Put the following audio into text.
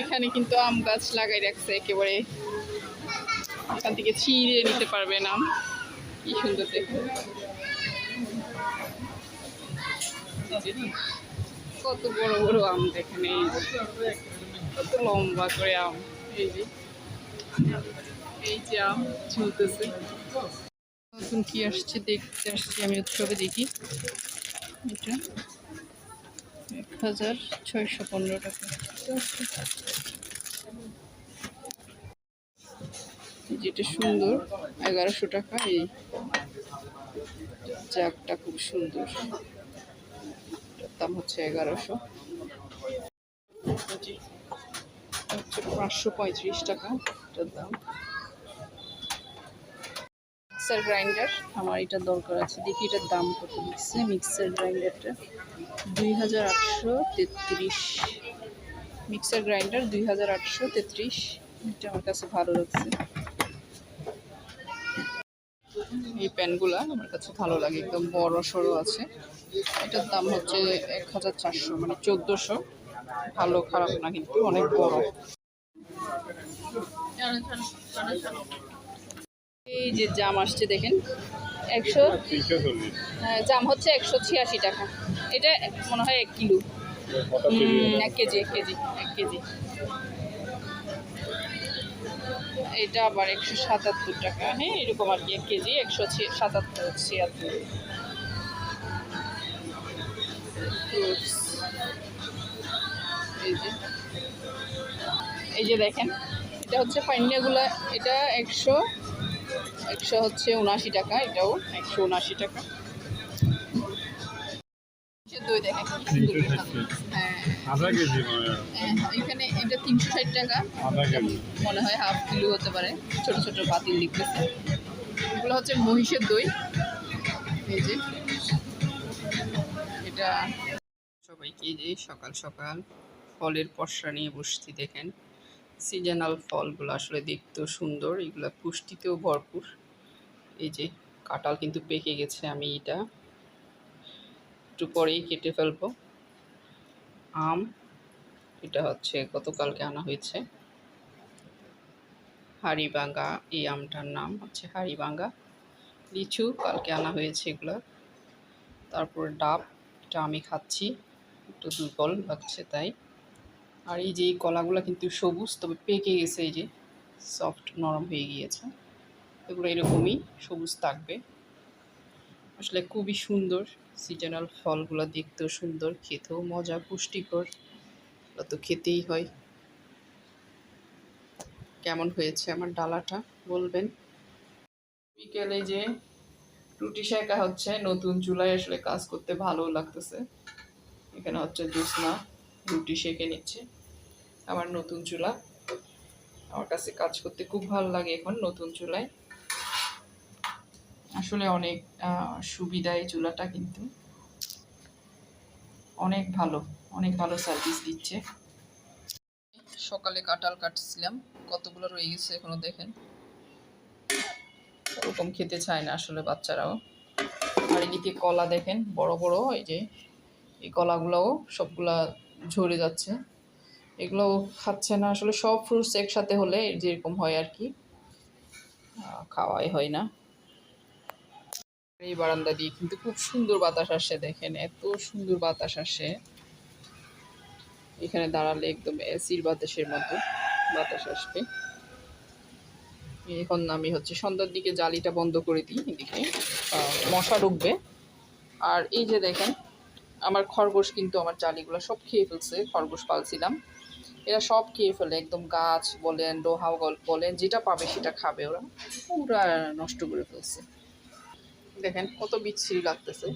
এখানে কিন্তু আম গাছ লাগাই রাখছে, একেবারে এখান থেকে ছিঁড়ে নিতে পারবেন আম। কি সুন্দর দেখুন। কত বড় বড় আম দেখেন এই কত লম্বা করে আম। এই যে। এই যে আম ঝুলতেছে। নতুন কি আসছে দেখতে আসছি, আমি উৎসবে দেখি। এটা। এক হাজার ছয়শো পনেরো টাকা। যেটা সুন্দর, এগারোশো টাকা, এই জাগটা খুব সুন্দর। দাম হচ্ছে এগারোশো। হচ্ছে পাঁচশো পঁয়ত্রিশ টাকা, এটার দাম। Mixer grinder. আমার এটা দরকার আছে। দেখি এটার দাম কত লিখছে মিক্সার গ্রাইন্ডারটা দুই হাজার আটশো তেত্রিশ। মিক্সার গ্রাইন্ডার দুই হাজার আটশো তেত্রিশ। এটা আমার কাছে ভালো লাগছে। এই প্যানগুলা আমার কাছে ভালো লাগে। একদম বড় সড়ো আছে। এটার দাম হচ্ছে এক হাজার চারশো মানে চোদ্দোশো। ভালো, খারাপ না, কিন্তু অনেক বড়। এই যে জাম আসছে দেখেন একশো হ্যাঁ, জাম হচ্ছে একশো ছিয়াশি টাকা। এটা মনে হয় এক কিলো। এক কেজি এক কেজি এক কেজি। এটা আবার একশো সাতাত্তর টাকা। হ্যাঁ এরকম আর কি এক কেজি একশো সাতাত্তর ছিয়াত্তর। এই যে। দেখেন এটা হচ্ছে পাইনিয়াগুলা এটা একশো একশো হচ্ছে উনআশি টাকা এটাও একশো উনআশি টাকা। দই দেখেন। হ্যাঁ। হয়। এখানে এটা তিনশো ষাট টাকা। মনে হয় হাফ কিলো হতে পারে ছোট ছোট বাতিল লিখতেছে। এগুলো হচ্ছে মহিষের দই। এই যে। এটা সবাইকে যে সকাল সকাল ফলের পসরা নিয়ে বসছি দেখেন। সিজনাল ফলগুলো আসলে দেখতেও সুন্দর, এগুলো পুষ্টিতেও ভরপুর। এই যে কাঁঠাল কিন্তু পেকে গেছে আমি এটা। একটু পরেই কেটে ফেলব। আম, এটা হচ্ছে গতকালকে আনা হয়েছে। হাড়িবাঙ্গা, এই আমটার নাম হচ্ছে হাড়িবাঙ্গা। লিচু কালকে আনা হয়েছে এগুলো। তারপর ডাব, এটা আমি খাচ্ছি। একটু দুর্বল লাগছে তাই। আর এই যে এই কলাগুলো কিন্তু সবুজ, তবে পেকে গেছে এই যে সফট নরম হয়ে গিয়েছে। এগুলো এরকমই সবুজ থাকবে। আসলে খুবই সুন্দর সিজনাল ফলগুলো, দেখতেও সুন্দর, খেতেও মজা, পুষ্টিকর। তো খেতেই হয়। কেমন হয়েছে আমার ডালাটা, বলবেন? বিকেলে যে রুটি শেখা হচ্ছে, নতুন চুলায় আসলে কাজ করতে ভালো লাগতেছে। এখানে হচ্ছে জ্যোৎস্না রুটি সেঁকে নিচ্ছে। আমার নতুন চুলা। আমার কাছে কাজ করতে খুব ভালো লাগে এখন নতুন চুলায়। আসলে অনেক সুবিধা এই চুলাটা কিন্তু অনেক ভালো অনেক ভালো সার্ভিস দিচ্ছে। সকালে কাঁঠাল কাটছিলাম, কতগুলো রয়ে গেছে এখনও দেখেন। ওরকম খেতে চায় না আসলে বাচ্চারাও। আর এদিকে কলা দেখেন, বড় বড়, এই যে এই কলাগুলোও সবগুলা ঝরে যাচ্ছে। এগুলোও খাচ্ছে না। আসলে সব ফ্রুটস একসাথে হলে যেরকম হয় আর কি খাওয়াই হয় না। এই বারান্দা দিয়ে কিন্তু খুব সুন্দর বাতাস আসে দেখেন, এত সুন্দর বাতাস আসে। এখানে দাঁড়ালে একদম এসির বাতাসের মতো বাতাস আসবে। এখন আমি হচ্ছে সন্ধ্যার দিকে জালিটা বন্ধ করে দিই এদিকে মশা ঢুকবে। আর এই যে দেখেন, আমার খরগোশ কিন্তু আমার জালিগুলো সব খেয়ে ফেলছে, খরগোশ পালছিলাম। এরা সব খেয়ে ফেলে, একদম গাছ বলেন, ডোহা বলেন, যেটা পাবে সেটা খাবে ওরা। পুরা নষ্ট করে ফেলছে। দেখেন কত বিচ্ছিরি লাগতেছে।